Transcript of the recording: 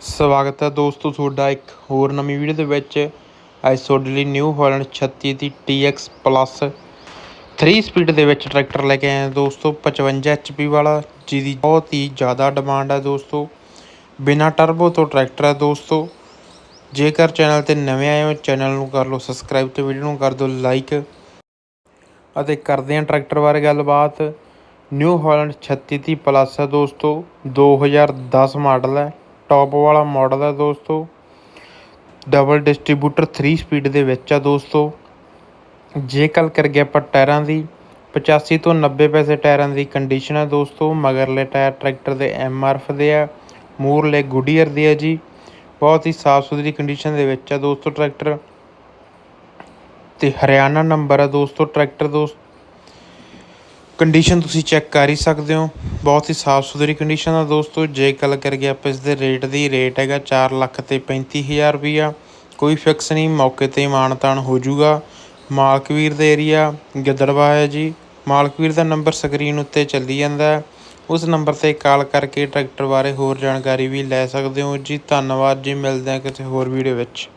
ਸਵਾਗਤ ਹੈ ਦੋਸਤੋ ਤੁਹਾਡਾ ਇੱਕ ਹੋਰ ਨਵੀਂ ਵੀਡੀਓ ਦੇ ਵਿੱਚ। ਅੱਜ ਤੁਹਾਡੇ ਲਈ ਨਿਊ ਹਾਲੈਂਡ 36 ਦੀ TX ਪਲੱਸ 3 ਸਪੀਡ ਦੇ ਵਿੱਚ ਟਰੈਕਟਰ ਲੈ ਕੇ ਆਏ ਹਾਂ ਦੋਸਤੋ। 55 HP ਵਾਲਾ, ਜਿਹਦੀ ਬਹੁਤ ਹੀ ਜ਼ਿਆਦਾ ਡਿਮਾਂਡ ਹੈ ਦੋਸਤੋ। ਬਿਨਾ ਟਰਬੋ ਤੋਂ ਟਰੈਕਟਰ ਹੈ ਦੋਸਤੋ। ਜੇਕਰ ਚੈਨਲ ਤੇ ਨਵੇਂ ਆਏ ਹੋ ਚੈਨਲ ਨੂੰ ਕਰ ਲਓ ਸਬਸਕ੍ਰਾਈਬ ਤੇ ਵੀਡੀਓ ਨੂੰ ਕਰ ਦਿਓ ਲਾਈਕ ਅਤੇ ਕਰਦੇ ਹਾਂ ਟਰੈਕਟਰ ਬਾਰੇ ਗੱਲਬਾਤ। ਨਿਊ ਹਾਲੈਂਡ 36 ਦੀ ਪਲੱਸ ਹੈ ਦੋਸਤੋ। 2010 ਮਾਡਲ ਹੈ। ਟੌਪ ਵਾਲਾ ਮਾਡਲ ਹੈ ਦੋਸਤੋ। ਡਬਲ ਡਿਸਟ੍ਰੀਬਿਊਟਰ 3 ਸਪੀਡ ਦੇ ਵਿੱਚ ਆ ਦੋਸਤੋ। ਜੇ ਗੱਲ ਕਰੀਏ ਆਪਾਂ ਟਾਇਰਾਂ ਦੀ 85 ਤੋਂ 90 ਪੈਸੇ ਟਾਇਰਾਂ ਦੀ ਕੰਡੀਸ਼ਨ ਹੈ ਦੋਸਤੋ। ਮਗਰਲੇ ਟਾਇਰ ਟਰੈਕਟਰ ਦੇ ਐਮਆਰਐਫ ਦੇ ਆ ਮੂਰਲੇ ਗੁਡੀਅਰ ਦੇ ਆ ਜੀ। ਬਹੁਤ ਹੀ ਸਾਫ਼ ਸੁਥਰੀ ਕੰਡੀਸ਼ਨ ਦੇ ਵਿੱਚ ਆ ਦੋਸਤੋ ਟਰੈਕਟਰ। ਤੇ ਹਰਿਆਣਾ ਨੰਬਰ ਆ ਦੋਸਤੋ ਟਰੈਕਟਰ ਦੋਸਤ। ਕੰਡੀਸ਼ਨ ਤੁਸੀਂ ਚੈੱਕ ਕਰ ਹੀ ਸਕਦੇ ਹੋ। ਬਹੁਤ ਹੀ ਸਾਫ਼ ਸੁਥਰੀ ਕੰਡੀਸ਼ਨ ਆ ਦੋਸਤੋ। ਜੇ ਗੱਲ ਕਰੀਏ ਆਪਾਂ ਇਸ ਦੇ ਰੇਟ ਦੀ ਰੇਟ ਹੈਗਾ 4 ਲੱਖ ਤੇ 35000 ਰੁਪਈਆ। ਕੋਈ ਫਿਕਸ ਨਹੀਂ, ਮੌਕੇ ਤੇ ਹੀ ਮਾਨਤਾਨ ਹੋ ਜਾਊਗਾ। ਮਾਲਕਵੀਰ ਦਾ ਏਰੀਆ ਗਿੱਦੜਵਾ ਹੈ ਜੀ। ਮਾਲਕਵੀਰ ਦਾ ਨੰਬਰ ਸਕਰੀਨ ਉੱਤੇ ਚੱਲੀ ਜਾਂਦਾ ਉਸ ਨੰਬਰ ਤੇ ਕਾਲ ਕਰਕੇ ਟਰੈਕਟਰ ਬਾਰੇ ਹੋਰ ਜਾਣਕਾਰੀ ਵੀ ਲੈ ਸਕਦੇ ਹੋ ਜੀ। ਧੰਨਵਾਦ ਜੀ, ਮਿਲਦੇ ਹਾਂ ਕਿਸੇ ਹੋਰ ਵੀਡੀਓ ਵਿੱਚ।